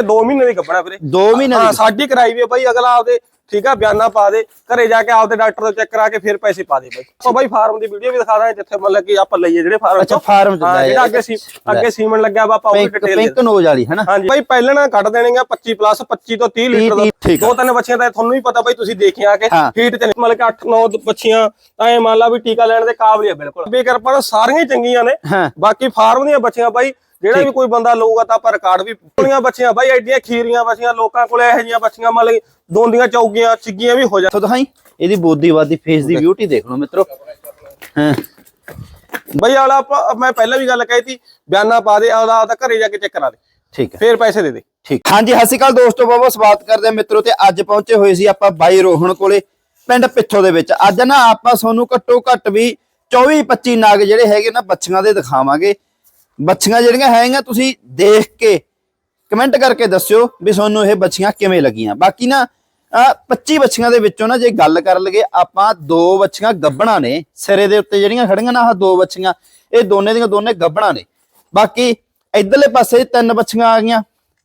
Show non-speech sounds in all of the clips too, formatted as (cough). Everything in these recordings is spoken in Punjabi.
ਵੀਰੇ 2 ਮਹੀਨੇ ਦੀ ਗੱਭਣਾ ਵੀਰੇ। 2 ਮਹੀਨੇ ਹਾਂ ਦੀ ਸਾਡੀ ਕਰਾਈ ਵੀ ਬਾਈ ਅਗਲਾ ਆਪਦੇ ਠੀਕ ਆ ਬਿਆਨਾ ਪਾ ਦੇ ਘਰੇ ਜਾ ਕੇ ਆਪਦੇ ਡਾਕਟਰ ਤੋਂ ਚੈੱਕ ਕਰਾ ਕੇ ਫਿਰ ਪੈਸੇ ਪਾ ਦੇ ਬਾਈ। ਸੋ ਬਾਈ ਫਾਰਮ ਦੀ ਵੀਡੀਓ ਵੀ ਦਿਖਾ ਦਾਂ ਜਿੱਥੇ ਮਤਲਬ ਕਿ ਆਪਾਂ ਲਈਏ ਜਿਹੜੇ ਫਾਰਮ ਅੱਛਾ ਫਾਰਮ ਲੈ ਜਿਹੜਾ ਅੱਗੇ ਸੀ ਅੱਗੇ ਸੀਮਨ ਲੱਗਿਆ ਵਾ ਆਪਾਂ ਉਹ ਡਿਟੇਲ ਪਿੰਕ ਨੋਜ ਵਾਲੀ ਹਨਾ? ਬਾਈ ਪਹਿਲਾਂ ਕੱਢ ਦੇਣਗੇ 25 ਪਲੱਸ 25 ਤੋਂ 30 ਲੀਟਰ ਦਾ। ਤਿੰਨ ਬੱਚੀਆਂ ਤਾਂ ਤੁਹਾਨੂੰ ਵੀ ਪਤਾ ਬਾਈ ਤੁਸੀਂ ਦੇਖਿਆ ਕਿ। ਹੀਟ ਚ ਨੇ। ਮਤਲਬ ਕਿ 8 9 ਬੱਚੀਆਂ ਤਾਂ ਇਹ ਮੰਨ ਲਾ ਵੀ ਟੀਕਾ ਲੈਣ ਦੇ ਕਾਬਲ ਹੀ ਆ ਬਿਲਕੁਲ। ਬੇਕਰਪਾ ਸਾਰੀਆਂ ਚੰਗੀਆਂ ਨੇ। ਬਾਕੀ ਫਾਰਮ ਦੀਆਂ ਬੱਚੀਆਂ ਬਾਈ ਜਿਹੜਾ ਵੀ ਕੋਈ ਬੰਦਾ ਲਊਗਾ ਤਾਂ ਆਪਾਂ ਰਿਕਾਰਡ ਵੀ ਪੁਣੀਆਂ ਬੱਚੀਆਂ ਬਾਈ ਐਡੀਆਂ ਖੀਰੀਆਂ ਬੱਚੀਆਂ ਲੋਕਾਂ ਕੋਲੇ ਇਹੋ ਜਿਹੀਆਂ ਬੱਚੀਆਂ ਮਤਲਬ ਦੋਂਦੀਆਂ ਚੌਗੀਆਂ ਚਿੱਗੀਆਂ ਵੀ ਹੋ ਜਾ ਸੋ ਦਿਖਾਈ ਇਹਦੀ ਬੋਦੀ ਵਾਦੀ ਫੇਸ ਦੀ ਬਿਊਟੀ ਦੇਖ ਲਓ ਮਿੱਤਰੋ। ਹਾਂ। ਬਈ ਆਲਾ ਆਪਾਂ ਮੈਂ ਪਹਿਲਾਂ ਵੀ ਗੱਲ ਕਹੀ ਸੀ ਬਿਆਨਾ ਪਾ ਦੇ ਆਲਾ ਆਪਦਾ ਘਰੇ ਜਾ ਕੇ ਚੈੱਕ ਕਰਾ ਦੇ। ਠੀਕ ਹੈ। ਫੇਰ ਪੈਸੇ ਦੇ ਦੇ। ਠੀਕ। ਹਾਂਜੀ ਸਤਿ ਸ਼੍ਰੀ ਅਕਾਲ ਦੋਸਤੋ ਬਹੁਤ ਸਵਾਗਤ ਕਰਦੇ ਹਾਂ ਮਿੱਤਰੋ ਤੇ ਅੱਜ ਪਹੁੰਚੇ ਹੋਏ ਸੀ ਆਪਾਂ ਬਾਈ ਰੋਹਣ ਕੋਲੇ ਪਿੰਡ ਪਿੱਥੋ ਦੇ ਵਿੱਚ। ਅੱਜ ਨਾ ਆਪਾਂ ਤੁਹਾਨੂੰ ਘੱਟੋ ਘੱਟ ਵੀ 24 25 ਨਾਗ ਜਿਹੜੇ ਹੈਗੇ ਨਾ ਬੱਚੀਆਂ ਦੇ ਦਿਖਾਵਾਂਗੇ। ਬੱਚੀਆਂ ਜਿਹੜੀਆਂ ਹੈਗੀਆਂ, ਤੁਸੀਂ ਦੇਖ ਕੇ ਕਮੈਂਟ ਕਰਕੇ ਦੱਸਿਓ ਵੀ ਤੁਹਾਨੂੰ ਇਹ ਬੱਚੀਆਂ ਕਿਵੇਂ ਲੱਗੀਆਂ। ਬਾਕੀ ਨਾ, ਅਹ 25 ਬੱਚੀਆਂ ਦੇ ਵਿੱਚੋਂ ਨਾ ਜੇ ਗੱਲ ਕਰ ਲਈਏ, ਆਪਾਂ ਦੋ ਬੱਚੀਆਂ ਗੱਬਣਾ ਨੇ। ਸਿਰੇ ਦੇ ਉੱਤੇ ਜਿਹੜੀਆਂ ਖੜੀਆਂ ਨਾ, ਆਹ ਦੋ ਬੱਚੀਆਂ ਇਹ ਦੋਨੇ ਦੀਆਂ ਦੋਨੇ ਗੱਬਣਾ ਨੇ। ਬਾਕੀ ਇਧਰਲੇ ਪਾਸੇ ਤਿੰਨ ਬੱਚੀਆਂ ਆ ਗਈਆਂ,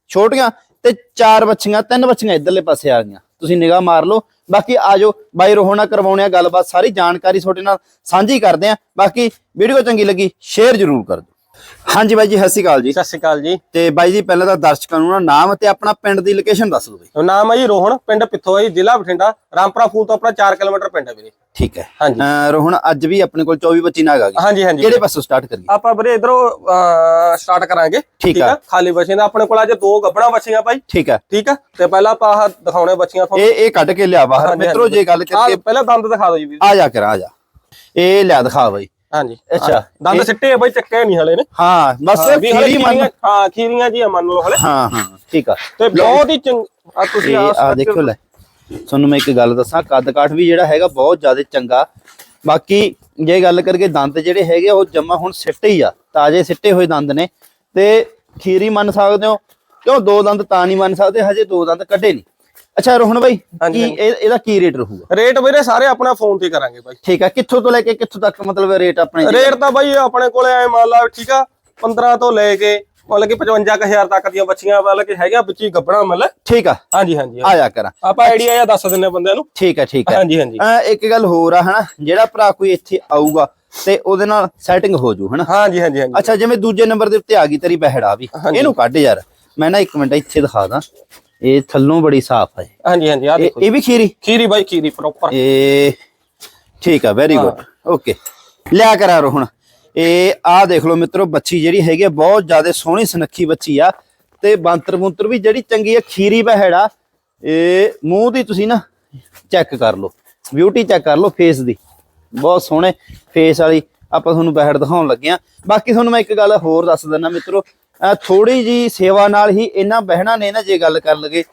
ਛੋਟੀਆਂ, ਤੇ ਚਾਰ ਬੱਚੀਆਂ ਤਿੰਨ ਬੱਚੀਆਂ ਇਧਰਲੇ ਪਾਸੇ ਆ ਗਈਆਂ। ਤੁਸੀਂ ਨਿਗਾਹ ਮਾਰ ਲਓ। ਬਾਕੀ ਆਜੋ, ਬਾਈ ਰੋਹਣਾ ਕਰਵਾਉਣੇ ਆ ਗੱਲਬਾਤ, ਸਾਰੀ ਜਾਣਕਾਰੀ ਤੁਹਾਡੇ ਨਾਲ ਸਾਂਝੀ ਕਰਦੇ ਆ। ਬਾਕੀ ਵੀਡੀਓ ਚੰਗੀ ਲੱਗੀ, ਸ਼ੇਅਰ ਜ਼ਰੂਰ ਕਰ ਦਿਓ। ਹਾਂਜੀ ਬਾਈ ਜੀ ਸਤਿ ਸ਼੍ਰੀ ਅਕਾਲ ਜੀ। ਸਤਿ ਸ਼੍ਰੀ ਅਕਾਲ ਜੀ। ਤੇ ਬਾਈ ਜੀ ਪਹਿਲਾਂ ਤਾਂ ਦਰਸ਼ਕਾਂ ਨੂੰ ਨਾ ਨਾਮ ਤੇ ਆਪਣਾ ਪਿੰਡ ਦੀ ਲੋਕੇਸ਼ਨ ਦੱਸ ਦਿਓ ਬਾਈ। ਨਾਮ ਹੈ ਜੀ ਰੋਹਣ ਪਿੰਡ ਪਿੱਥੋ ਹੈ ਜੀ ਜ਼ਿਲ੍ਹਾ ਬਠਿੰਡਾ ਰਾਮਪੁਰਾ ਫੂਲ ਤੋਂ ਆਪਣਾ 4 ਕਿਲੋਮੀਟਰ ਪਿੰਡ ਹੈ ਵੀਰੇ। ਠੀਕ ਹੈ। ਹਾਂਜੀ। ਰੋਹਣ ਅੱਜ ਵੀ ਆਪਣੇ ਕੋਲ 24 25 ਨਾਗ ਆ ਗਏ। ਹਾਂਜੀ ਹਾਂਜੀ। ਕਿਹੜੇ ਪਾਸੋਂ ਸਟਾਰਟ ਕਰੀਏ? ਆਪਾਂ ਵੀਰੇ ਇਧਰੋਂ ਸਟਾਰਟ ਕਰਾਂਗੇ। ਠੀਕ ਆ। ਖਾਲੀ ਬੱਚੀਆਂ ਦਾ ਆਪਣੇ ਕੋਲ ਅੱਜ ਦੋ ਗੱਬਣਾ ਬੱਚੀਆਂ ਭਾਈ ਠੀਕ ਹੈ ਠੀਕ ਆ? ਤੇ ਪਹਿਲਾਂ ਆਪਾਂ ਆਹ ਦਿਖਾਉਣੇ ਬੱਚੀਆਂ ਤੁਹਾਨੂੰ। ਇਹ ਇਹ ਕੱਢ ਕੇ ਲਿਆ ਬਾਹਰ। ਮਿੱਤਰੋ। ਜੇ ਗੱਲ ਕਰੀਏ ਪਹਿਲਾਂ ਦੰਦ ਦਿਖਾ ਦਿਓ ਜੀ ਵੀਰ। ਆ ਜਾ ਕਰ ਆ ਜਾ। ਇਹ ਲਿਆ ਦਿਖਾ ਬਾਈ। ਹਾਂਜੀ। ਅੱਛਾ। ਦੰਦ ਸਿੱਟੇ ਆ ਬਾਈ ਚੱਕੇ ਨਹੀਂ ਹਲੇ ਨੇ। ਹਾਂ ਬਸ ਖੀਰੀ ਮੰਨ ਹਾਂ ਖੀਰੀਆਂ ਜੀ ਮੰਨ ਲਓ ਹਲੇ। ਹਾਂ ਹਾਂ ਠੀਕ ਆ। ਤੇ ਬਹੁਤ ਹੀ ਚੰਗ ਆ ਤੁਸੀਂ ਆ ਦੇਖੋ ਲੈ। ਤੁਹਾਨੂੰ ਮੈਂ ਇੱਕ ਗੱਲ ਦੱਸਾਂ ਕੱਦ ਕਾਠ ਵੀ ਜਿਹੜਾ ਹੈਗਾ ਬਹੁਤ ਜ਼ਿਆਦਾ ਚੰਗਾ। ਬਾਕੀ ਜੇ ਗੱਲ ਕਰਕੇ ਦੰਦ ਜਿਹੜੇ ਹੈਗੇ ਉਹ ਜਮਾ ਹੁਣ ਸਿੱਟੇ ਹੀ ਆ ਤਾਜ਼ੇ ਸਿੱਟੇ ਹੋਏ ਦੰਦ ਨੇ। ਤੇ ਖੀਰੀ ਮੰਨ ਸਕਦੇ ਹੋ ਕਿਉਂ ਦੋ ਦੰਦ ਤਾਂ ਨਹੀਂ ਮੰਨ ਸਕਦੇ ਹਜੇ ਦੋ ਦੰਦ ਕੱਢੇ ਨਹੀਂ ਅੱਛਾ ਰੋਹਣ ਬਾਈ ਹਾਂਜੀ, ਕੀ ਇਹ- ਇਹਦਾ ਕੀ ਰੇਟ ਰਹੂਗਾ? ਰੇਟ ਵੀਰੇ ਸਾਰੇ ਆਪਣਾ ਫੋਨ ਤੇ ਕਰਾਂਗੇ ਬਾਈ। ਠੀਕ ਆ ਕਿੱਥੋਂ ਤੋਂ ਲੈ ਕੇ ਕਿੱਥੋਂ ਤੱਕ ਮਤਲਬ ਰੇਟ ਆਪਣੇ ਜੀ? ਰੇਟ ਤਾਂ ਬਾਈ ਆਪਣੇ ਕੋਲੇ ਐ ਮੰਨ ਲਾ ਠੀਕ ਆ 15 ਤੋਂ ਲੈ ਕੇ ਮਤਲਬ ਕਿ 55000 ਤੱਕ ਦੀਆਂ ਬੱਚੀਆਂ ਮਤਲਬ ਕਿ ਹੈਗੀਆਂ ਬੱਚੀ ਗੱਬਣਾ ਮਤਲਬ ਠੀਕ ਆ। ਹਾਂਜੀ ਹਾਂਜੀ ਆ ਜਾ ਕਰਾਂ। ਆਪਾਂ ਆਈਡੀਆ ਜਾਂ ਦੱਸ ਦਿੰਨੇ ਬੰਦਿਆਂ ਨੂੰ। ਠੀਕ ਹੈ ਠੀਕ ਹੈ ਹਾਂਜੀ ਹਾਂਜੀ। ਅਹ ਇੱਕ ਗੱਲ ਹੋਰ ਆ ਹਨਾ ਜਿਹੜਾ ਭਰਾ ਕੋਈ ਇੱਥੇ ਆਊਗਾ ਤੇ ਉਹਦੇ ਨਾਲ ਸੈਟਿੰਗ ਹੋ ਜੂ ਹਨਾ? ਹਾਂਜੀ ਹਾਂਜੀ ਹਾਂਜੀ। ਅੱਛਾ ਜਿਵੇਂ ਦੂਜੇ ਨੰਬਰ ਦੇ ਉੱਤੇ ਆ ਗਈ ਤੇਰੀ ਬਹਿੜਾ ਵੀ। ਇਹਨੂੰ ਕੱਢ ਯਾਰ। ਮੈਂ ਨਾ ਇੱਕ ਮਿੰਟ ਇੱਥੇ ਦਿਖਾ ਦਾਂ। ਇਹ ਥੱਲੋਂ ਬੜੀ ਸਾਫ਼ ਹੈ ਹਾਂਜੀ ਹਾਂਜੀ ਆ ਦੇਖੋ ਇਹ ਵੀ ਖੀਰੀ? ਖੀਰੀ ਬਾਈ ਖੀਰੀ ਪ੍ਰੋਪਰ ਇਹ ਠੀਕ ਆ ਵੈਰੀ ਗੁੱਡ ਓਕੇ ਲਿਆ ਕਰਾ ਰੋ ਹੁਣ ਇਹ ਆ ਦੇਖ ਲਓ ਮਿੱਤਰੋ ਬੱਚੀ ਜਿਹੜੀ ਹੈਗੀ ਆ, ਬਹੁਤ ਜ਼ਿਆਦਾ ਸੋਹਣੀ ਸੁਨੱਖੀ ਬੱਚੀ ਆ। ਤੇ ਬੰਤਰ ਬੁੰਤਰ ਵੀ ਜਿਹੜੀ ਚੰਗੀ ਆ ਖੀਰੀ ਬਹਿੜਾ ਇਹ ਮੂੰਹ ਦੀ ਤੁਸੀਂ ਨਾ ਚੈੱਕ ਕਰ ਲਓ। ਬਿਊਟੀ ਚੈੱਕ ਕਰ ਲਓ ਫੇਸ ਦੀ। ਬਹੁਤ ਸੋਹਣੇ ਫੇਸ ਵਾਲੀ ਆਪਾਂ ਤੁਹਾਨੂੰ ਬਹਿੜ ਦਿਖਾਉਣ ਲੱਗੇ ਆ। ਬਾਕੀ ਤੁਹਾਨੂੰ ਮੈਂ ਇੱਕ ਗੱਲ ਹੋਰ ਦੱਸ ਦਿੰਦਾ ਮਿੱਤਰੋ ਥੋੜੀ ਜੀ ਸੇਵਾ ਨਾਲ ਹੀ ਇਹਨਾਂ ਬਹਿਣਾ ਨੇ ਨਾ ਜੇ ਗੱਲ ਕਰ ਲਗੇ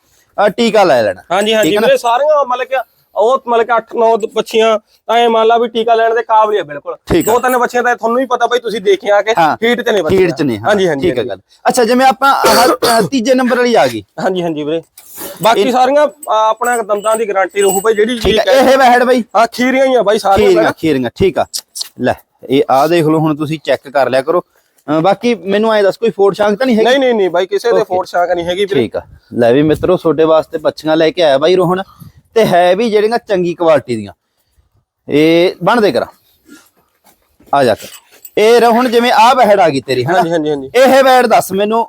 ਟੀਕਾ ਲੈ ਲੈਣਾ। ਹਾਂਜੀ ਹਾਂਜੀ ਹੈ? ਵੀਰੇ ਸਾਰੀਆਂ ਮਤਲਬ ਕਿ ਉਹ ਮਤਲਬ ਕਿ 8 9 ਬੱਚੀਆਂ ਤਾਂ ਇਹ ਮੰਨ ਲਾ ਵੀ ਟੀਕਾ ਲੈਣ ਦੇ ਕਾਬਲ ਹੀ ਆ ਬਿਲਕੁਲ। ਦੋ ਤਿੰਨ ਬੱਚੀਆਂ ਤਾਂ ਤੁਹਾਨੂੰ ਵੀ ਪਤਾ ਬਾਈ ਤੁਸੀਂ ਦੇਖਿਆ ਕਿ ਹਾਂ। ਹੀਟ ਚ ਨੇ ਬੱਚੀਆਂ। ਖੀੜ ਚ ਨੇ ਹਾਂ, ਹਾਂਜੀ ਹਾਂਜੀ ਠੀਕ ਹੈ ਗੱਲ। ਅੱਛਾ ਜਿਵੇਂ ਆਪਾਂ ਤੀਜੇ ਨੰਬਰ ਵਾਲੀ ਆ ਗਈ। ਹਾਂਜੀ ਹਾਂਜੀ ਵੀਰੇ। ਬਾਕੀ ਸਾਰੀਆਂ ਆਪਣਾ ਦੰਦਾਂ ਦੀ ਗਾਰੰਟੀ ਰਹੂ ਬਾਈ ਜਿਹੜੀ ਠੀਕ ਹੈ ਇਹ ਵਹਿੜ ਬਈ। ਆ ਖੀਰੀਆਂ ਹੀ ਆ ਬਾਈ ਸਾਰੀਆਂ ਖੀਰੀਆਂ ਖੀਰੀਆਂ ਠੀਕ ਆ। ਲੈ ਇਹ ਆ ਦੇਖ ਲਓ ਹੁਣ ਤੁਸੀਂ ਚੈੱਕ ਕਰ ਲਿਆ ਕਰੋ। ਬਾਕੀ ਮੈਨੂੰ ਐ ਦੱਸ ਕੋਈ ਫੋੜ ਸ਼ਾਂਕ ਤਾਂ ਨਹੀਂ ਹੈਗੀ? ਨਹੀਂ ਨਹੀਂ ਨਹੀਂ ਬਾਈ ਕਿਸੇ ਦੇ ਫੋੜ ਸ਼ਾਂਕ ਨਹੀਂ ਹੈਗੀ ਠੀਕ ਆ। ਲੈ ਵੀ ਮਿੱਤਰੋ ਤੁਹਾਡੇ ਵਾਸਤੇ ਬੱਚੀਆਂ ਲੈ ਕੇ ਆਇਆ ਬਾਈ ਰੋਹਣ ਤੇ ਹੈ ਵੀ ਜਿਹੜੀਆਂ ਚੰਗੀ ਕੁਆਲਿਟੀ ਦੀਆਂ। ਇਹ ਬਣਦੇ ਕਰਾਂ। ਆ ਜਾ ਕਰ ਇਹ ਰੋਹਣ ਜਿਵੇਂ ਆ ਵਹਿੜ ਆ ਗਈ ਤੇਰੀ ਹਾਂਜੀ ਹਾਂਜੀ ਹਾਂਜੀ। ਇਹ ਵਹਿੜ ਦੱਸ ਮੈਨੂੰ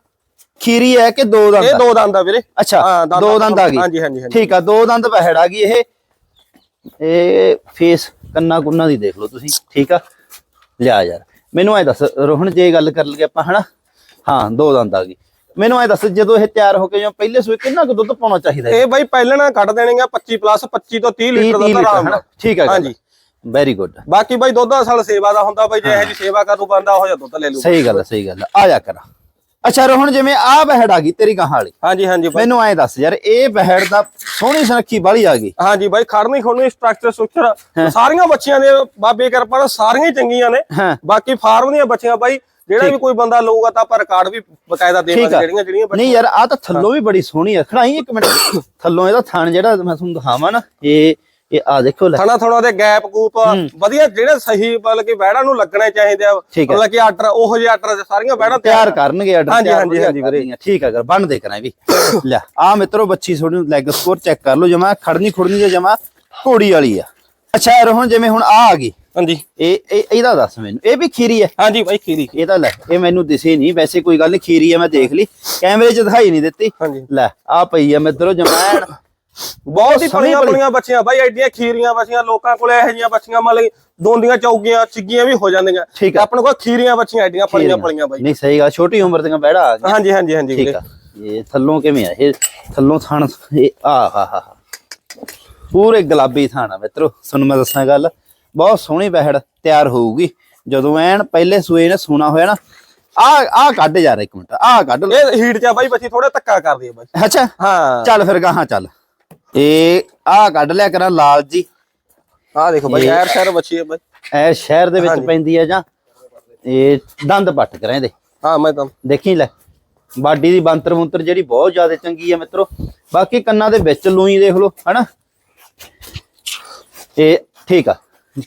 ਖੀਰੀ ਹੈ ਕਿ ਦੋ ਦੰਦ ਇਹ? ਦੋ ਦੰਦ ਆ ਵੀਰੇ। ਅੱਛਾ ਦੋ ਦੰਦ ਆ ਗਈ। ਹਾਂਜੀ ਹਾਂਜੀ ਠੀਕ ਆ ਦੋ ਦੰਦ ਪਹਿੜ ਆ ਗਈ ਇਹ। ਇਹ ਫੇਸ ਕੰਨਾ ਕੁੰਨਾ ਦੀ ਦੇਖ ਲਓ ਤੁਸੀਂ ਠੀਕ ਆ? ਲਿਆ ਯਾਰ। ਮੈਨੂੰ ਐ ਦੱਸ ਰੋਹਣ ਜੇ ਗੱਲ ਕਰ ਲਈਏ ਆਪਾਂ ਹਨਾ? ਹਾਂ ਦੋ ਦੰਦ ਆ ਗਈ ਮੈਨੂੰ ਐ ਦੱਸ ਜਦੋਂ ਇਹ ਤਿਆਰ ਹੋ ਕੇ ਜਾਂ ਪਹਿਲੇ ਸੂਏ ਕਿੰਨਾ ਕੁ ਦੁੱਧ ਪਾਉਣਾ ਚਾਹੀਦਾ ਹੈ ਇਹ ਬਾਈ ਪਹਿਲਾਂ ਨਾ ਕੱਢ ਦੇਣਗੇ 25 ਪਲੱਸ 25 ਤੋਂ 30 ਲੀਟਰ ਦਾ ਲੀਟਰ ਆਰਾਮ ਨਾਲ। ਠੀਕ ਆ ਹਾਂਜੀ। ਵੈਰੀ ਗੁੱਡ ਬਾਕੀ ਬਾਈ ਦੁੱਧ ਅਸਲ ਸੇਵਾ ਦਾ ਹੁੰਦਾ ਬਾਈ ਜੇ ਇਹ ਜੀ ਸੇਵਾ ਕਰੂ ਬੰਦਾ ਹੋ ਜਾ ਦੁੱਧ ਲੈ ਲੂ ਸਹੀ ਗੱਲ ਸਹੀ ਗੱਲ। ਆ ਜਾ ਕਰਾਂ। ਅੱਛਾ ਰੋਹਣ ਜਿਵੇਂ ਆ ਬਹਿੜ ਆ ਗਈ ਤੇਰੀ ਗਾਹਾਂ ਵਾਲੀ। ਹਾਂਜੀ ਹਾਂਜੀ ਬਾਈ। ਮੈਨੂੰ ਐ ਦੱਸ ਯਾਰ ਇਹ ਬਹਿੜ ਦਾ ਸੋਹਣੀ ਸੁਨੱਖੀ ਬਾਲੀ ਆ ਗਈ। ਹਾਂਜੀ ਬਾਈ ਖੜਨੀ ਖੋਣੀ ਸਟਰਕਚਰ ਸੁਕਚਰ ਸਾਰੀਆਂ ਬੱਚੀਆਂ ਦੇ ਬਾਬੇ ਕਿਰਪਾ ਨਾਲ ਸਾਰੀਆਂ ਚੰਗੀਆਂ ਨੇ। ਬਾਕੀ ਫਾਰਮ ਦੀਆਂ ਬੱਚੀਆਂ ਬਾਈ ਜਿਹੜਾ ਵੀ ਕੋਈ ਬੰਦਾ ਲਊਗਾ ਤਾਂ ਆਪਾਂ ਰਿਕਾਰਡ ਵੀ ਬਕਾਇਦਾ ਦੇਵਾਂਗੇ ਜਿਹੜੀਆਂ ਜਿਹੜੀਆਂ ਨਹੀਂ ਯਾਰ ਆ ਤਾਂ ਥੱਲੋਂ ਵੀ ਬੜੀ ਸੋਹਣੀ ਆ। ਖੜਾਈ ਇੱਕ ਮਿੰਟ। ਥੱਲੋਂ ਇਹਦਾ ਥਣ ਜਿਹੜਾ ਮੈਂ ਤੁਹਾਨੂੰ ਦਿਖਾਵਾਂ ਨਾ ਇਹ ਇਹ ਆ ਦੇਖੋ ਲੈ। ਥਣਾ ਥਣਾ ਦੇ ਗੈਪ ਗੂਪ ਵਧੀਆ ਜਿਹੜੇ ਸਹੀ ਮਤਲਬ ਕਿ ਬੈੜਾਂ ਨੂੰ ਲੱਗਣੇ ਚਾਹੀਦੇ ਆ। ਮਤਲਬ ਕਿ ਆਰਡਰ ਉਹੋ ਜਿਹੇ ਆਰਡਰ ਸਾਰੀਆਂ ਬੈੜਾਂ ਤਿਆਰ ਕਰਨਗੇ ਆਰਡਰ ਹਾਂਜੀ, ਹਾਂਜੀ, ਹਾਂਜੀ ਵੀਰੇ। ਠੀਕ ਹੈ ਕਰ ਬੰਨ ਦੇ ਕਰਾਂ ਵੀ। (coughs) ਲੈ ਆ ਮਿੱਤਰੋ ਬੱਚੀ ਥੋੜੀ ਲੈਗ ਸਕੋਰ ਚੈੱਕ ਕਰ ਲਓ ਜਮਾ। ਖੜਨੀ ਖੁੜਨੀ ਜੇ ਜਮਾ ਘੋੜੀ ਵਾਲੀ ਆ। ਅੱਛਾ ਰੋਹਣ ਜਿਵੇਂ ਹੁਣ ਆ ਆ ਗਈ। ਹਾਂਜੀ। ਇਹ ਇਹ- ਇਹਦਾ ਦੱਸ ਮੈਨੂੰ। ਇਹ ਵੀ ਖੀਰੀ ਹੈ ਹਾਂਜੀ ਬਾਈ ਖੀਰੀ। ਇਹ ਤਾਂ ਲੈ ਇਹ ਮੈਨੂੰ ਦਿਸੇ ਨਹੀਂ। ਵੈਸੇ ਕੋਈ ਗੱਲ ਨਹੀਂ ਖੀਰੀ ਹੈ ਮੈਂ ਦੇਖ ਲਈ। ਕੈਮਰੇ 'ਚ ਦਿਖਾਈ ਨਹੀਂ ਦਿੱਤੀ। ਹਾਂਜੀ। ਲੈ ਆ ਪਈ ਆ ਮਿੱਤਰੋ ਜਮੈਣ ਬਹੁਤ ਹੀ ਸੋਹਣੀ ਪਲੀਆਂ ਬੜੀ। ਪਲੀਆਂ ਬੱਚੀਆਂ ਬਾਈ ਐਡੀਆਂ ਖੀਰੀਆਂ ਬੱਚੀਆਂ ਲੋਕਾਂ ਕੋਲੇ ਇਹੋ ਜਿਹੀਆਂ ਬੱਚੀਆਂ ਮਤਲਬ ਦੋਂਦੀਆਂ ਚੌਗੀਆਂ ਚਿੱਗੀਆਂ ਵੀ ਹੋ ਜਾਂਦੀਆਂ। ਠੀਕ। ਆਪਣੇ ਕੋਲ ਖੀਰੀਆਂ ਬੱਚੀਆਂ ਐਡੀਆਂ ਪਲੀਆਂ ਪਲੀਆਂ ਬਾਈ। ਨਹੀਂ ਸਹੀ ਗੱਲ ਛੋਟੀ ਉਮਰ ਦੀਆਂ ਬਹਿੜਾ ਆ ਗਈਆਂ। ਹਾਂਜੀ ਹਾਂਜੀ ਹਾਂਜੀ ਠੀਕ ਆ। ਇਹ ਥੱਲੋਂ ਕਿਵੇਂ ਆ? ਇਹ ਥੱਲੋਂ ਥਣ ਇਹ ਆ ਹਾ ਹਾ ਪੂਰੇ ਗੁਲਾਬੀ ਥਣ ਮਿੱਤਰੋ ਤੁਹਾਨੂੰ ਮੈਂ ਦੱਸਾਂ ਗੱਲ। ਬਹੁਤ ਸੋਹਣੀ ਬਹਿੜ ਤਿਆਰ ਹੋਊਗੀ। ਜਦੋਂ ਐਨ ਪਹਿਲੇ ਸੂਏ ਨੇ ਸੋਨਾ ਹੋਇਆ ਨਾ ਆ ਆ ਕੱਢ ਯਾਰ ਇੱਕ ਮਿੰਟ ਆ ਕੱਢ ਲੈ। ਇਹ ਹੀਟ ਚ ਬਾਈ ਬੱਚੀ ਥੋੜਾ ਧੱਕਾ ਕਰਦੀ ਆ ਬਾਈ। ਅੱਛਾ? ਹਾਂ। ਚੱਲ ਫਿਰ ਗਾਹਾਂ ਚੱਲ। ਇਹ ਆ ਕੱਢ ਲਿਆ ਕਰਾਂ ਲਾਲ ਜੀ। ਆਹ ਦੇਖੋ ਬਾਈ ਐਰ ਸ਼ਹਿਰ ਬੱਚੀ ਹੈ ਬਾਈ। ਇਹ ਸ਼ਹਿਰ ਦੇ ਵਿੱਚ। ਪੈਂਦੀ ਆ ਜਾਂ ਇਹ ਦੰਦ ਪੱਟ ਕਰਾਂ ਇਹਦੇ। ਹਾਂ ਮੈਂ ਤਾਂ ਦੇਖੀ ਲੈ ਬਾਡੀ ਦੀ ਬੰਤਰ ਮੁੰਤਰ ਜਿਹੜੀ ਬਹੁਤ ਜ਼ਿਆਦਾ ਚੰਗੀ ਆ ਮਿੱਤਰੋ। ਬਾਕੀ ਕੰਨਾਂ ਦੇ ਵਿੱਚ ਲੂਈ ਦੇਖ ਲਓ ਹਨਾ? ਇਹ ਠੀਕ ਆ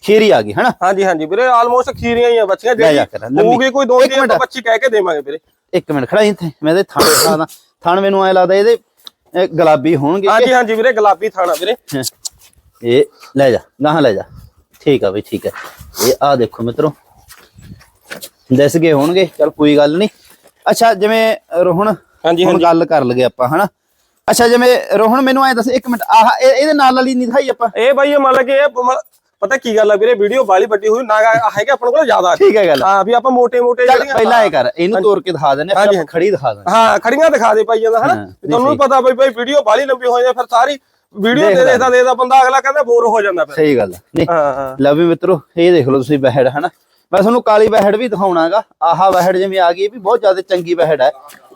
ਖੀਰੀ ਆ ਗਈ ਹਨਾ? ਹਾਂਜੀ ਹਾਂਜੀ ਵੀਰੇ ਆਲਮੋਸਟ ਖੀਰੀਆਂ ਹੀ ਆ ਬੱਚੀਆਂ। ਜਿਹੜੀ। ਹੋਊਗੀ ਕੋਈ ਦੋ ਦਿਨ। ਬੱਚੀ ਕਹਿ ਕੇ ਦੇਵਾਂਗੇ ਵੀਰੇ। ਇੱਕ ਮਿੰਟ ਖੜਾ ਇੱਥੇ ਮੈਂ ਇਹਦੇ ਥਣ ਥਣ ਮੈਨੂੰ ਐ ਲੱਗਦਾ ਇਹਦੇ ਇਹ ਗੁਲਾਬੀ ਹੋਣਗੇ। ਹਾਂਜੀ ਹਾਂਜੀ ਵੀਰੇ ਗੁਲਾਬੀ ਥਾਣਾ ਵੀਰੇ। ਇਹ ਲੈ ਜਾ ਗਾਹਾਂ ਲੈ ਜਾ। ਠੀਕ ਆ ਬਈ ਠੀਕ ਹੈ ਇਹ ਆ ਦੇਖੋ ਮਿੱਤਰੋ। ਦਿਸ ਗਏ ਹੋਣਗੇ ਚਲ ਕੋਈ ਗੱਲ ਨਹੀਂ। ਅੱਛਾ ਜਿਵੇਂ ਰੋਹਣ ਹਾਂਜੀ, ਹੁਣ ਹਾਂਜੀ। ਗੱਲ ਕਰ ਲਗੇ ਆਪਾਂ ਹਨਾ? ਅੱਛਾ ਜਿਵੇਂ ਰੋਹਣ ਮੈਨੂੰ ਐ ਦੱਸ ਇੱਕ ਮਿੰਟ ਆਹ ਇਹ- ਇਹਦੇ ਨਾਲ ਵਾਲੀ ਨਹੀਂ ਦਿਖਾਈ ਆਪਾਂ? ਇਹ ਬਾਈ ਇਹ ਮੰਨ ਲਾ ਕਿ ਇਹ ਪਤਾ ਕੀ ਗੱਲ ਆ ਵੀਰੇ ਵੀਡੀਓ ਬਾਲੀ ਵੱਡੀ ਹੋਈ ਨਾ ਹੈਗਾ ਆਪਣੇ ਕੋਲ ਜ਼ਿਆਦਾ। ਠੀਕ ਹੈ ਗੱਲ। ਹਾਂ ਵੀ ਆਪਾਂ ਮੋਟੇ ਮੋਟੇ ਪਹਿਲਾਂ ਇਹ ਕਰ ਇਹਨੂੰ ਤੋੜ ਕੇ ਦਿਖਾ ਦਿੰਦੇ ਆਪਾਂ ਖੜੀ ਦਿਖਾ ਦਿੰਦੇ ਹਾਂ। ਖੜੀਆਂ ਦਿਖਾ ਦੇ ਪਾਈ ਜਾਂਦਾ ਹਨਾ? ਤੁਹਾਨੂੰ ਪਤਾ ਬਈ ਬਈ ਵੀਡੀਓ ਬਾਲੀ ਲੰਬੀ ਹੋ ਜਾਂਦੀ ਫਿਰ ਸਾਰੀ ਵੀਡੀਓ ਦੇਖਦਾ ਦੇ ਦੇਦਾ ਦੇਦਾ ਬੰਦਾ ਅਗਲਾ ਕਹਿੰਦਾ ਬੋਰ ਹੋ ਜਾਂਦਾ ਫਿਰ। ਸਹੀ ਗੱਲ ਹਾਂ ਹਾਂ। ਲਓ ਵੀ ਮਿੱਤਰੋ ਇਹ ਦੇਖ ਲਓ ਤੁਸੀਂ ਬਹਿੜ ਹਨਾ? ਮੈਂ ਤੁਹਾਨੂੰ ਕਾਲੀ ਬਹਿੜ ਵੀ ਦਿਖਾਉਣਾਗਾ ਆਹਾ ਬਹਿੜ ਜਿਵੇਂ ਆ ਗਈ ਵੀ ਬਹੁਤ ਜ਼ਿਆਦਾ ਚੰਗੀ ਬਹਿੜ ਹੈ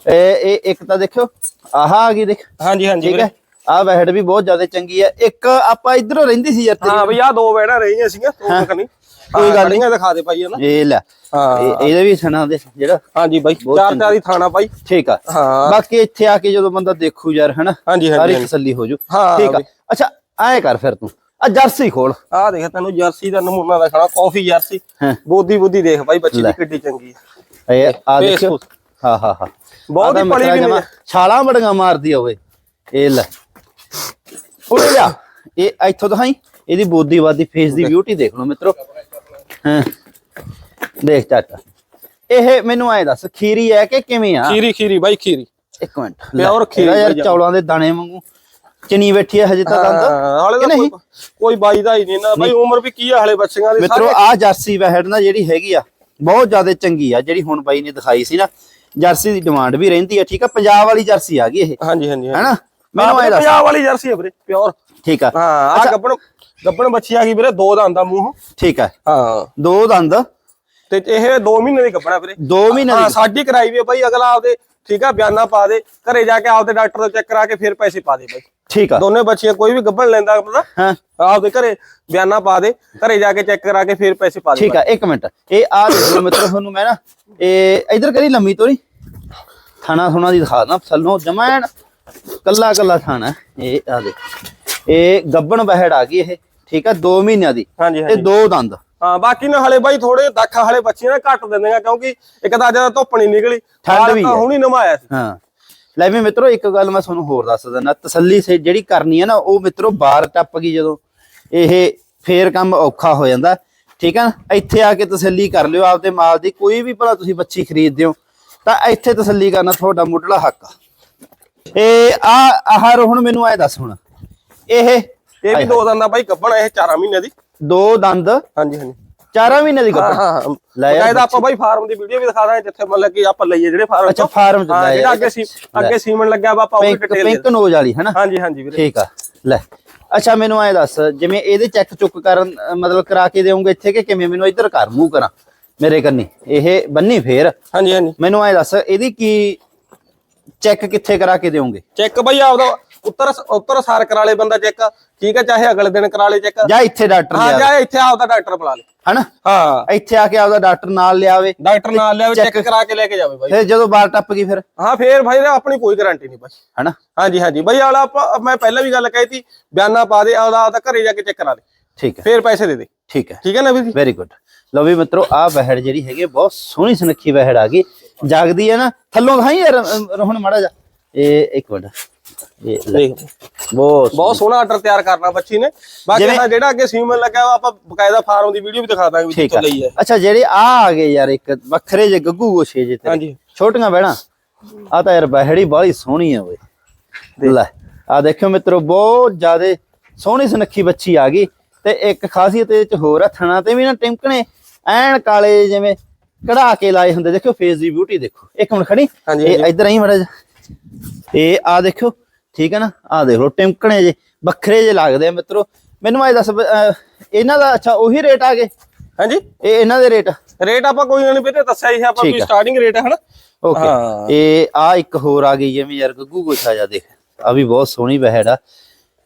ਇਹ ਇਹ ਇੱਕ ਤਾਂ ਦੇਖਿਓ ਆਹਾ ਆ ਗਈ ਦੇਖ। ਹਾਂਜੀ ਹਾਂਜੀ ਠੀਕ ਹੈ? ਆ ਬਹਿੜ ਵੀ ਬਹੁਤ ਜ਼ਿਆਦਾ ਚੰਗੀ ਹੈ ਇੱਕ ਆਪਾਂ ਇਧਰੋਂ ਰਹਿੰਦੀ ਸੀ ਯਾਰ ਹਾਂ ਬਈ ਆ ਦੋ ਬੈਣਾ ਰਹੀਆਂ ਸੀਗੀਆਂ ਕਨੀ ਕੋਈ ਗੱਲ ਨਹੀਂ। ਦਿਖਾ ਦੇ ਪਾਈ ਨਾ ਇਹ ਲੈ ਹਾਂ। ਇਹ- ਇਹਦੇ ਵੀ ਸੁਣਾ ਦੇ ਜਿਹੜਾ ਹਾਂਜੀ ਬਾਈ ਚਾਰ ਚਾਰ ਦੀ ਥਾਣਾ ਬਾਈ ਠੀਕ ਆ। ਹਾਂ। ਬਾਕੀ ਇੱਥੇ ਆ ਕੇ ਜਦੋਂ ਬੰਦਾ ਦੇਖੂ ਯਾਰ ਹਨਾ ਹਾਂਜੀ ਸਾਰੀ ਤਸੱਲੀ ਹੋ ਜੂ। ਠੀਕ ਆ। ਅੱਛਾ ਐਂ ਕਰ ਫਿਰ ਤੂੰ। ਆ ਜਰਸੀ ਖੋਲ। ਆ ਦੇਖ ਤੈਨੂੰ ਜਰਸੀ ਦਾ ਨਮੂਨਾ ਦਿਖਾਣਾ ਕਾਫੀ ਜਰਸੀ। ਬੋਦੀ ਬੁੱਧੀ ਦੇਖ ਬਾਈ ਬੱਚੀ। ਦੀ ਕਿੱਡੀ ਚੰਗੀ ਹੈ ਇਹ ਆ ਦੇਖੋ। ਹਾਂ ਹਾਂ ਹਾਂ। ਬਹੁਤ ਹੀ ਮਿੱਤਰਾ ਵੀ ਛਾਲਾਂ ਬੜੀਆਂ ਮਾਰਦੀ ਆ ਓਏ। ਇਹ ਲੈ। ਉਰੇ ਜਾ। ਇਹ ਇੱਥੋਂ ਦਿਖਾਈ। ਇਹਦੀ ਬੋਦੀ ਵਾਦੀ ਫੇਸ ਦੀ ਬਿਊਟੀ ਦੇਖ ਲਓ ਮਿੱਤਰੋ। ਹਾਂ। ਦੇਖ ਚੱਟ ਇਹ ਮੈਨੂੰ ਐ ਦੱਸ ਖੀਰੀ ਹੈ ਕਿ ਕਿਵੇਂ ਆ? ਖੀਰੀ ਖੀਰੀ ਬਾਈ ਖੀਰੀ। ਇੱਕ ਮਿੰਟ। ਪਿਓਰ ਖੀਰੀ ਯਾਰ ਚੌਲਾਂ ਦੇ ਦਾਣੇ ਵਾਂਗੂ ਚਨੀ ਬੈਠੀ ਹੈ ਹਜੇ ਤਾਂ ਦੰਦ। ਹਾਲੇ ਤਾਂ? ਕੋਈ ਬਾਈ ਦਾ ਹੀ ਨਹੀਂ ਨਾ ਬਾਈ ਉਮਰ ਵੀ ਕੀ ਆ ਹਲੇ ਬੱਚਿਆਂ ਦੀ? ਮਿੱਤਰੋ ਆ ਜਰਸੀ ਵਹਿੜ ਨਾ ਜਿਹੜੀ ਹੈਗੀ ਆ ਬਹੁਤ ਜ਼ਿਆਦਾ ਚੰਗੀ ਆ ਜਿਹੜੀ ਹੁਣ ਬਾਈ ਨੇ ਦਿਖਾਈ ਸੀ ਨਾ। ਜਰਸੀ ਦੀ ਡਿਮਾਂਡ ਵੀ ਰਹਿੰਦੀ ਆ ਠੀਕ ਆ? ਪੰਜਾਬ ਵਾਲੀ ਜਰਸੀ ਆ ਗਈ ਇਹ। ਹਾਂਜੀ ਹਾਂਜੀ। ਹੈਨਾ? ਮੈਨੂੰ ਐ ਦੱਸ। ਪੰਜਾਬ ਵਾਲੀ ਜਰਸੀ ਹੈ ਵੀਰੇ ਪਿਓਰ ਠੀਕ ਆ। ਹਾਂ ਆ ਗੱਬਣ ਗੱਬਣ ਬੱਚੀ ਆ ਗਈ ਵੀਰੇ ਦੋ ਦੰਦ ਦਾ ਮੂੰਹ। ਠੀਕ ਆ। ਹਾਂ। ਦੋ ਦੰਦ। ਤੇ ਇਹ 2 ਮਹੀਨੇ ਦੀ ਗੱਬਣਾ ਵੀਰੇ। ਦੋ ਮਹੀਨੇ ਹਾਂ ਦੀ ਸਾਡੀ ਕਰਾਈ ਵੀ ਆ ਬਾਈ ਅਗਲਾ ਆਪਦੇ ਠੀਕ ਆ ਬਿਆਨਾ ਪਾ ਦੇ ਘਰੇ ਜਾ ਕੇ ਆਪਦੇ ਡਾਕਟਰ ਤੋਂ ਚੈੱਕ ਕਰਾ ਕੇ ਫਿਰ ਪੈਸੇ ਪਾ ਦੇ ਬਾਈ। ਠੀਕ ਆ। ਦੋਨੇ ਬੱਚੀਆਂ ਕੋਈ ਵੀ ਗੱਬਣ ਲੈਂਦਾ ਪਤਾ ਹਾਂ। ਆਪਦੇ ਘਰੇ ਬਿਆਨਾ ਪਾ ਦੇ ਘਰੇ ਜਾ ਕੇ ਚੈੱਕ ਕਰਾ ਕੇ ਫਿਰ ਪੈਸੇ ਪਾ ਦੇ ਠੀਕ ਆ ਇੱਕ ਮਿੰਟ। ਇਹ ਆ ਦੇਖ ਮਿੱਤਰੋ ਤੁਹਾਨੂੰ ਮੈਂ ਨਾ ਇਹ ਇਧਰ ਕਰੀ ਲੰਮੀ ਤੋਰੀ। ਥਾਣਾ ਥੁਣਾ ਦੀ ਦਿਖਾ ਦਾਂ ਥੱਲੋਂ ਜਮੈਣ ਕੱਲਾ ਕੱਲਾ ਥਾਣਾ ਇਹ ਆ ਦੇਖ। ਇਹ ਗੱਬਣ ਬਹਿੜ ਆ ਗਈ ਇਹ ਠੀਕ ਆ 2 ਮਹੀਨਿਆਂ ਦੀ। ਹਾਂਜੀ ਤੇ ਹਾਂਜੀ। ਦੋ ਦੰਦ। ਹਾਂ ਬਾਕੀ ਨਾ ਹਲੇ ਬਾਈ ਥੋੜੇ ਦਾਖਾ ਹਲੇ ਬੱਚੀਆਂ ਨਾ ਘੱਟ ਦਿੰਦੀਆਂ ਕਿਉਂਕਿ ਇੱਕ ਤਾਂ ਜ਼ਿਆਦਾ ਧੁੱਪ ਨਹੀਂ ਨਿਕਲੀ ਠੰਡ ਹਾਲ ਵੀ ਤਾਂ ਹੈ। ਹੁਣੀ ਨਮਾਇਆ ਸੀ। ਹਾਂ। ਲੈ ਵੀ ਮਿੱਤਰੋ ਇੱਕ ਗੱਲ ਮੈਂ ਤੁਹਾਨੂੰ ਹੋਰ ਦੱਸ ਦਿੰਦਾ ਤਸੱਲੀ ਸੇ ਜਿਹੜੀ ਕਰਨੀ ਹੈ ਨਾ ਉਹ ਮਿੱਤਰੋ ਬਾਹਰ ਟੱਪ ਗਈ ਜਦੋਂ। ਇਹ ਫੇਰ ਕੰਮ ਔਖਾ ਹੋ ਜਾਂਦਾ। ਠੀਕ ਆ ਨਾ? ਇੱਥੇ ਆ ਕੇ ਤਸੱਲੀ ਕਰ ਲਿਓ ਆਪਦੇ ਮਾਲ ਦੀ ਕੋਈ ਵੀ ਭਲਾ ਤੁਸੀਂ ਬੱਚੀ ਖਰੀਦਦੇ ਹੋ ਤਾਂ ਇੱਥੇ ਤਸੱਲੀ ਕਰਨਾ ਤੁਹਾਡਾ ਮੁੱਢਲਾ ਹੱਕ ਆ। ਇਹ ਆ ਆਹ ਰੋਹਣ ਮੈਨੂੰ ਐ ਦੱਸ ਹੁਣ। ਇਹ ਇਹ ਵੀ ਦੋ ਦੰਦ ਬਾਈ ਗੱਬਣ ਇਹ 4 ਮਹੀਨੇ ਦੀ। ਦੋ ਦੰਦ। ਹਾਂਜੀ ਹਾਂਜੀ। ਚਾਰਾਂ ਮਹੀਨੇ ਦੀ ਗੱਭਣ। ਹਾਂ ਹਾਂ। ਲੈ ਬਕਾਇਦਾ ਆਪਾਂ ਬਾਈ ਫਾਰਮ ਦੀ ਵੀਡੀਓ ਵੀ ਦਿਖਾ ਦਾਂਗੇ ਜਿੱਥੇ ਮਤਲਬ ਕਿ ਆਪਾਂ ਲਈਏ ਜਿਹੜੇ ਫਾਰਮ ਅੱਛਾ, ਹਾਂ ਲੈ ਜਿਹੜਾ। ਅੱਗੇ ਸੀ ਅੱਗੇ ਸੀਮਨ ਲੱਗਿਆ ਵਾ ਆਪਾਂ ਉਹ ਪਿੰਕ ਡਿਟੇਲ ਪਿੰਕ ਨੋਜ ਵਾਲੀ ਹਨਾ? ਹਾਂਜੀ ਹਾਂਜੀ ਵੀਰੇ। ਠੀਕ ਆ। ਲੈ। ਅੱਛਾ ਮੈਨੂੰ ਐ ਦੱਸ ਜਿਵੇਂ ਇਹਦੇ ਚੈੱਕ ਚੁੱਕ ਕਰਨ ਮਤਲਬ ਕਰਾ ਕੇ ਦੇਵੋਗੇ ਇੱਥੇ ਕਿ ਕਿਵੇਂ? ਮੈਨੂੰ ਇੱਧਰ ਕਰ ਮੂੰਹ ਕਰਾਂ ਮੇਰੇ ਕੰਨੀ। ਇਹ ਬੰਨੀ ਫੇਰ। ਹਾਂਜੀ ਹਾਂਜੀ। ਮੈਨੂੰ ਐ ਦੱਸ ਇਹਦੀ ਕੀ ਚੈੱਕ ਕਿੱਥੇ ਕਰਾ ਕੇ ਦੇਵੋਗੇ ਚੈੱਕ ਬਾਈ ਆਪਦਾ ਉੱਤਰ ਉੱਤਰ ਸਾਰ ਕਰਾ ਲੇ ਬੰਦਾ ਚੈੱਕ। ਠੀਕ ਹੈ ਚਾਹੇ ਅਗਲੇ ਦਿਨ ਕਰਾ ਲੇ ਚੈੱਕ। ਜਾਂ ਇੱਥੇ ਡਾਕਟਰ ਹਾਂ ਜਾਂ ਇੱਥੇ ਆਪਦਾ ਡਾਕਟਰ ਬੁਲਾ ਲੇ। ਹਨਾ? ਹਾਂ। ਇੱਥੇ ਆ ਕੇ ਆਪਦਾ ਡਾਕਟਰ ਨਾਲ ਲਿਆਵੇ ਡਾਕਟਰ ਨਾਲ ਲਿਆਵੇ ਚੈੱਕ ਕਰਾ ਕੇ ਲੈ ਕੇ ਜਾਵੇ ਬਾਈ। ਫਿਰ ਜਦੋਂ ਬਾਰ ਟੱਪ ਗਈ ਫਿਰ? ਹਾਂ ਫੇਰ ਭਾਈ ਆਪਣੀ ਕੋਈ ਗਾਰੰਟੀ ਨਹੀਂ ਬਾਈ। ਹਨਾ? ਹਾਂਜੀ ਹਾਂਜੀ। ਬਈ ਆਲਾ ਆਪਾਂ ਮੈਂ ਪਹਿਲਾਂ ਵੀ ਗੱਲ ਕਹੀ ਸੀ ਬਿਆਨਾ ਪਾ ਦੇ ਆਪਦਾ ਆਪਦਾ ਘਰੇ ਜਾ ਕੇ ਚੈੱਕ ਕਰਾ ਦੇ। ਠੀਕ ਹੈ। ਫੇਰ ਪੈਸੇ ਦੇ ਦੇ। ਠੀਕ ਹੈ। ਠੀਕ ਹੈ ਨਾ ਵੀਰ ਜੀ? ਵੈਰੀ ਗੁੱਡ ਲਓ ਵੀ ਮਿੱਤਰੋ ਆ ਵਹਿੜ ਜਿਹੜੀ ਹੈਗੀ ਬਹੁਤ ਸੋਹਣੀ ਸੁਨੱਖੀ ਵਹਿੜ ਆ ਗਈ। ਜਾਗਦੀ ਹੈ ਨਾ ਥੱਲੋਂ ਦਿਖਾਈ ਯਾਰ ਹੁਣ ਮਾੜਾ ਜਾ ਇਹ ਇੱਕ ਮਿੰਟ ਇਹ ਲੈ, ਦੇਖ। ਬਹੁਤ ਬਹੁਤ ਸੋਹਣਾ। ਆਰਡਰ ਤਿਆਰ ਕਰਨਾ ਬੱਚੀ ਨੇ। ਬਾਕੀ ਹਾਂ ਜਿਹੜਾ ਅੱਗੇ ਸੀਮਨ ਲੱਗਿਆ ਵਾ ਆਪਾਂ ਬਕਾਇਦਾ ਫਾਰਮ ਦੀ ਵੀਡੀਓ ਵੀ ਦਿਖਾ ਦਾਂਗੇ ਵੀ ਕਿੱਥੋਂ ਲਈ ਹੈ। ਅੱਛਾ ਜਿਹੜੇ ਆ ਆ ਗਏ ਯਾਰ ਇੱਕ ਵੱਖਰੇ ਜੇ ਗੱਗੂ ਗੋਸ਼ੇ ਜੇ ਤੇਰੇ। ਹਾਂਜੀ। ਛੋਟੀਆਂ ਬਹਿਣਾ ਆ ਤਾਂ ਯਾਰ ਬਹਿੜੀ ਬਾਹਲੀ ਸੋਹਣੀ ਆ ਓਏ। ਲੈ ਆ ਦੇਖਿਓ ਮਿੱਤਰੋ ਬਹੁਤ ਜ਼ਿਆਦੇ ਸੋਹਣੀ ਸੁਨੱਖੀ ਬੱਚੀ ਆ ਗਈ। ਤੇ ਇੱਕ ਖਾਸੀਅਤ ਇਹ ਚ ਹੋਰ ਆ ਥਣਾ ਤੇ ਵੀ ਨਾ ਟਿਮਕਣੇ। ਐਨ ਕਾਲੇ ਜਿਵੇਂ ਕਢਾ ਕੇ ਲਾਏ ਹੁੰਦੇ ਦੇਖਿਓ ਫੇਸ ਦੀ ਬਿਊਟੀ ਦੇਖੋ। ਇੱਕ ਮਿੰਟ ਖੜੀ। ਇਹ। ਇੱਧਰ ਆਈ ਮੜਾ ਇਹ ਆ ਦੇਖਿਓ ਠੀਕ ਹੈ ਨਾ? ਆ ਦੇਖ ਲਓ ਟਿਮਕਣੇ ਜੇ ਵੱਖਰੇ ਜੇ ਲੱਗਦੇ ਆ ਮਿੱਤਰੋ। ਮੈਨੂੰ ਇਹ ਦੱਸ ਇਹਨਾਂ ਦਾ ਅੱਛਾ ਉਹੀ ਰੇਟ ਆ ਗਏ? ਹਾਂਜੀ। ਇਹ ਇਹਨਾਂ ਦੇ ਰੇਟ ਰੇਟ ਆਪਾਂ ਕੋਈ ਨਹੀਂ ਵੀਰੇ ਦੱਸਿਆ ਹੀ ਆਪਾਂ ਕੋਈ। ਸਟਾਰਟਿੰਗ ਰੇਟ ਹੈ ਹਨਾ? ਓਕੇ। ਇਹ ਆ ਇੱਕ ਹੋਰ ਆ ਗਈ ਜਿਵੇਂ ਯਾਰ ਗੱਗੂ ਗੋਛਾ ਜਾ ਦੇਖ। ਆ ਵੀ ਬਹੁਤ ਸੋਹਣੀ ਬਹਿੜ ਆ।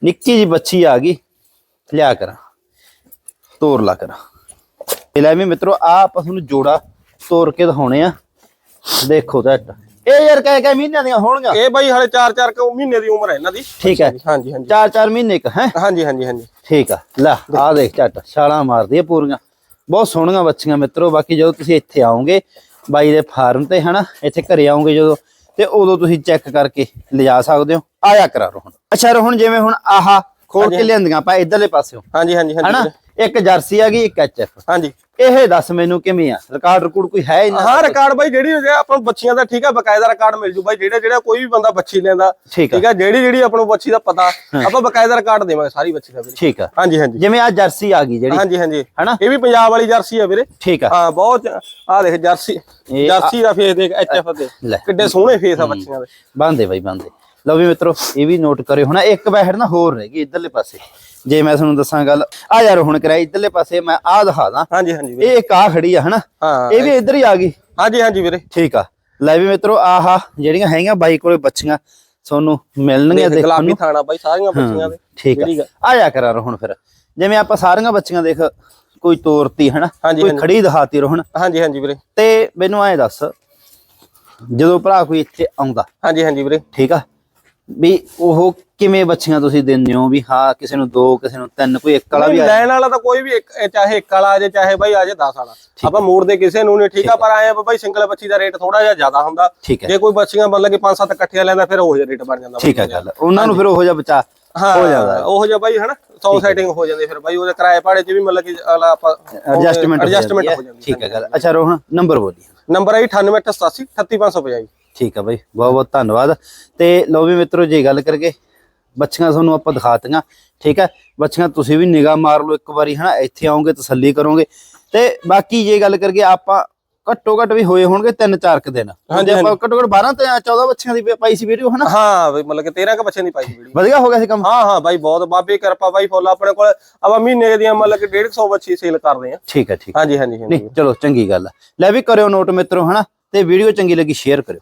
ਨਿੱਕੀ ਜੀ ਬੱਚੀ ਆ ਗਈ। ਲਿਆ ਕਰਾਂ। ਤੋਰ ਲਾ ਕਰਾਂ। ਲੈ ਵੀ ਮਿੱਤਰੋ ਆ ਆਪਾਂ ਤੁਹਾਨੂੰ ਜੋੜਾ ਤੋਰ ਕੇ ਦਿਖਾਉਣੇ ਆ। ਦੇਖੋ ਤਾਂ ਇਹ ਯਾਰ ਕਹਿ ਕਹਿ ਮਹੀਨਿਆਂ ਦੀਆਂ ਹੋਣਗੀਆਂ। ਇਹ ਬਾਈ ਹਲੇ 4-4 ਕੁ ਮਹੀਨੇ ਦੀ ਉਮਰ ਹੈ ਇਹਨਾਂ ਦੀ। ਠੀਕ ਹੈ। ਹਾਂਜੀ ਹਾਂਜੀ ਚਾਰ ਚਾਰ ਮਹੀਨੇ ਕ ਹੈ? ਹਾਂਜੀ ਹਾਂਜੀ ਹਾਂਜੀ। ਠੀਕ ਆ। ਲੈ ਆ ਦੇਖ ਝੱਟ ਛਾਲਾਂ ਮਾਰਦੀ ਆ ਪੂਰੀਆਂ। ਬਹੁਤ ਸੋਹਣੀਆਂ ਬੱਚੀਆਂ ਮਿੱਤਰੋ ਬਾਕੀ ਜਦੋਂ ਤੁਸੀਂ ਇੱਥੇ ਆਓਗੇ ਬਾਈ ਦੇ ਫਾਰਮ ਤੇ ਹਨਾ ਇੱਥੇ ਘਰੇ ਆਓਗੇ ਜਦੋਂ ਤੇ ਉਦੋਂ ਤੁਸੀਂ ਚੈੱਕ ਕਰਕੇ ਲਿਜਾ ਸਕਦੇ ਹੋ। ਆਇਆ ਕਰਾ ਰੋਹਣ ਅੱਛਾ ਰੋਹਣ ਜਿਵੇਂ ਹੁਣ ਆਹਾ ਖੋਲ ਕੇ ਲਿਆਂਦੀਆਂ ਆਪਾਂ ਇਧਰਲੇ ਪਾਸਿਓਂ। ਹਾਂਜੀ ਹਾਂਜੀ ਹਾਂਜੀ। ਇੱਕ ਜਰਸੀ ਆ ਗਈ ਇੱਕ ਐਚਐਫ ਹਾਂਜੀ। ਇਹ ਦੱਸ ਮੈਨੂੰ ਕਿਵੇਂ ਆ? ਰਿਕਾਰਡ ਰਿਕੂਡ ਕੋਈ ਹੈ ਇਹਨਾਂ ਹਾਂ ਰਿਕਾਰਡ ਬਾਈ ਜਿਹੜੀ ਜੇ ਆਪਾਂ ਨੂੰ ਬੱਚੀਆਂ ਦਾ ਠੀਕ ਆ ਬਕਾਇਦਾ ਰਿਕਾਰਡ ਮਿਲ ਜੂ ਬਾਈ। ਜਿਹੜਾ ਜਿਹੜਾ ਕੋਈ ਵੀ ਬੰਦਾ ਬੱਚੀ ਲੈਂਦਾ ਠੀਕ ਆ। ਜਿਹੜੀ ਜਿਹੜੀ ਆਪਾਂ ਨੂੰ ਬੱਚੀ ਦਾ ਪਤਾ ਆਪਾਂ ਬਕਾਇਦਾ ਰਿਕਾਰਡ ਦੇਵਾਂਗੇ ਸਾਰੀ ਬੱਚੀ ਦਾ ਵੀਰੇ। ਠੀਕ ਆ। ਹਾਂਜੀ ਹਾਂਜੀ। ਜਿਵੇਂ ਆ ਜਰਸੀ ਆ ਗਈ ਜਿਹੜੀ। ਹਾਂਜੀ ਹਾਂਜੀ। ਹਨਾ? ਇਹ ਵੀ ਪੰਜਾਬ ਵਾਲੀ ਜਰਸੀ ਆ ਵੀਰੇ। ਠੀਕ ਆ। ਹਾਂ ਬਹੁਤ ਆ ਦੇਖ ਜਰਸੀ। ਜਰਸੀ ਦਾ ਫੇਸ ਦੇਖ ਐਚਐਫ ਦੇ। ਲੈ। ਕਿੱਡੇ ਸੋਹਣੇ ਫੇਸ ਆ ਬੱਚੀਆਂ ਦੇ। ਬੰਦੇ ਬਾਈ ਬੰਦੇ ਲਓ ਵੀ ਮਿੱਤਰੋ ਇਹ ਵੀ ਨੋਟ ਕਰਿਓ। ਹੁਣ ਇੱਕ ਬਹਿੜ ਨਾ ਹੋਰ ਰਹਿ ਗਈ ਇਧਰਲੇ ਪਾਸੇ। ਜੇ ਮੈਂ ਤੁਹਾਨੂੰ ਦੱਸਾਂ ਗੱਲ ਆ ਯਾਰ ਹੁਣ ਕਰਾਈ ਇਧਰਲੇ ਪਾਸੇ ਮੈਂ ਆ ਦਿਖਾ ਦਾਂ। ਹਾਂਜੀ ਹਾਂਜੀ ਵੀਰੇ। ਇਹ ਇੱਕ ਆ ਖੜੀ ਆ ਹਨਾ? ਹਾਂ ਇਹ ਵੀ ਇੱਧਰ ਹੀ ਆ ਗਈ। ਹਾਂਜੀ ਹਾਂਜੀ ਵੀਰੇ। ਠੀਕ ਆ। ਲੈ ਵੀ ਮਿੱਤਰੋ ਆਹਾ ਜਿਹੜੀਆਂ ਹੈਗੀਆਂ ਬਾਈ ਕੋਲੇ ਬੱਚੀਆਂ ਤੁਹਾਨੂੰ ਮਿਲਣਗੀਆਂ ਦੇਖ ਦੇਖਣ ਗੁਲਾਬੀ ਥਾਣਾ ਬਾਈ ਸਾਰੀਆਂ ਬੱਚੀਆਂ ਦੇ। ਠੀਕ ਆ। ਆ ਜਾ ਕਰਾਂ ਹੁਣ ਫਿਰ। ਜਿਵੇਂ ਆਪਾਂ ਸਾਰੀਆਂ ਬੱਚੀਆਂ ਦੇਖ ਕੋਈ ਤੋਰਤੀ ਹਨਾ? ਕੋਈ। ਖੜੀ ਦਿਖਾਤੀ ਰੋਹਣ ਹਾਂਜੀ ਹਾਂਜੀ ਵੀਰੇ। ਤੇ ਮੈਨੂੰ ਐਂ ਦੱਸ ਜਦੋਂ ਭਰਾ ਕੋਈ ਇੱਥੇ ਆਉਂਦਾ ਹਾਂਜੀ ਹਾਂਜੀ ਵੀਰੇ। ਠੀਕ ਆ? ਵੀ ਉਹ ਕਿਵੇਂ ਬੱਚੀਆਂ ਤੁਸੀਂ ਦਿੰਦੇ ਹੋ? ਵੀ ਹਾਂ ਕਿਸੇ ਨੂੰ ਦੋ ਕਿਸੇ ਨੂੰ ਤਿੰਨ ਕੋਈ ਇੱਕ ਵਾਲਾ ਵੀ ਆ ਲੈਣ ਵਾਲਾ ਤਾਂ ਕੋਈ ਵੀ ਇੱਕ ਚਾਹੇ ਇੱਕ ਵਾਲਾ ਆ ਜੇ ਚਾਹੇ ਬਾਈ ਆ ਜੇ 10 ਵਾਲਾ। ਆਪਾਂ ਮੋੜ ਦੇ ਕਿਸੇ ਨੂੰ ਨਹੀਂ ਠੀਕ ਆ ਪਰ ਆਏ ਆ ਬਾਈ ਸਿੰਗਲ ਬੱਚੀ ਦਾ ਰੇਟ ਥੋੜਾ ਜਿਹਾ ਜ਼ਿਆਦਾ ਹੁੰਦਾ। ਜੇ ਕੋਈ ਬੱਚੀਆਂ ਮਤਲਬ ਕਿ 5-7 ਇਕੱਠੀਆਂ ਲੈਂਦਾ ਫਿਰ ਉਹ ਜਿਹਾ ਰੇਟ ਬਣ ਜਾਂਦਾ। ਠੀਕ ਹੈ ਗੱਲ। ਉਹਨਾਂ ਨੂੰ ਫਿਰ ਉਹੋ ਜਿਹਾ ਬਚਾ ਹਾਂ ਜਾਂਦਾ। ਉਹ ਜਿਹਾ ਬਾਈ ਹਨਾ 100 ਸੈਟਿੰਗ ਹੋ ਜਾਂਦੀ ਫਿਰ ਬਾਈ ਉਹਦੇ ਕਿਰਾਏ ਭਾੜੇ 'ਚ ਵੀ ਮਤਲਬ ਕਿ ਅਗਲਾ ਆਪਾਂ ਐਡਜਸਟਮੈਂਟ ਐਡਜਸਟਮੈਂਟ ਹੋ ਜਾਂਦੀ ਠੀਕ ਹੈ ਗੱਲ। ਅੱਛਾ ਰੋਹਣ ਨੰਬਰ ਬੋਲੀ ਨੰਬਰ ਹੈ 9888 38550 ਠੀਕ ਆ ਬਾਈ ਬਹੁਤ ਬਹੁਤ ਧੰਨਵਾਦ। ਤੇ ਲਓ ਵੀ ਮਿੱਤਰੋ ਜੇ ਗੱਲ ਕਰਗੇ ਬੱਚੀਆਂ ਤੁਹਾਨੂੰ ਆਪਾਂ ਦਿਖਾਤੀਆਂ ਠੀਕ ਹੈ ਬੱਚੀਆਂ ਤੁਸੀਂ ਵੀ ਨਿਗਾਹ ਮਾਰ ਲਓ ਇੱਕ ਵਾਰੀ ਹਨਾ? ਇੱਥੇ ਆਓਗੇ ਤਸੱਲੀ ਕਰੋਗੇ। ਤੇ ਬਾਕੀ ਜੇ ਗੱਲ ਕਰਗੇ ਆਪਾਂ ਘੱਟੋ ਘੱਟ ਵੀ ਹੋਏ ਹੋਣਗੇ ਤਿੰਨ ਚਾਰ ਕੁ ਦਿਨ। ਹਾਂਜੀ, ਆਪਾਂ ਘੱਟੋ ਘੱਟ 12 ਤੇ 14 ਬੱਚੀਆਂ ਦੀ ਪਾਈ ਸੀ ਵੀਡੀਓ ਹਨਾ? ਹਾਂ ਬਈ ਮਤਲਬ ਕਿ 13 ਕ ਬੱਚਿਆਂ ਦੀ ਪਾਈ ਸੀ ਵੀਡੀਓ। ਵਧੀਆ ਹੋ ਗਿਆ ਸੀ ਕੰਮ? ਹਾਂ ਹਾਂ ਬਾਈ ਬਹੁਤ ਬਾਬੇ ਕਿਰਪਾ ਬਾਈ ਫੁੱਲ ਆਪਣੇ ਕੋਲ। ਆਪਾਂ ਮਹੀਨੇ ਦੀਆਂ ਮਤਲਬ ਕਿ 150 ਬੱਚੀ ਸੇਲ ਕਰਦੇ ਆ ਠੀਕ ਹੈ ਠੀਕ। ਹਾਂਜੀ ਹਾਂਜੀ ਨਹੀਂ ਚਲੋ ਚੰਗੀ ਗੱਲ ਲੈ ਵੀ ਕਰਿਓ ਨੋਟ ਮਿੱਤਰੋ ਹਨਾ? ਤੇ ਵੀਡੀਓ ਚੰਗੀ ਲੱਗੀ ਸ਼ੇਅਰ ਕਰਿਓ।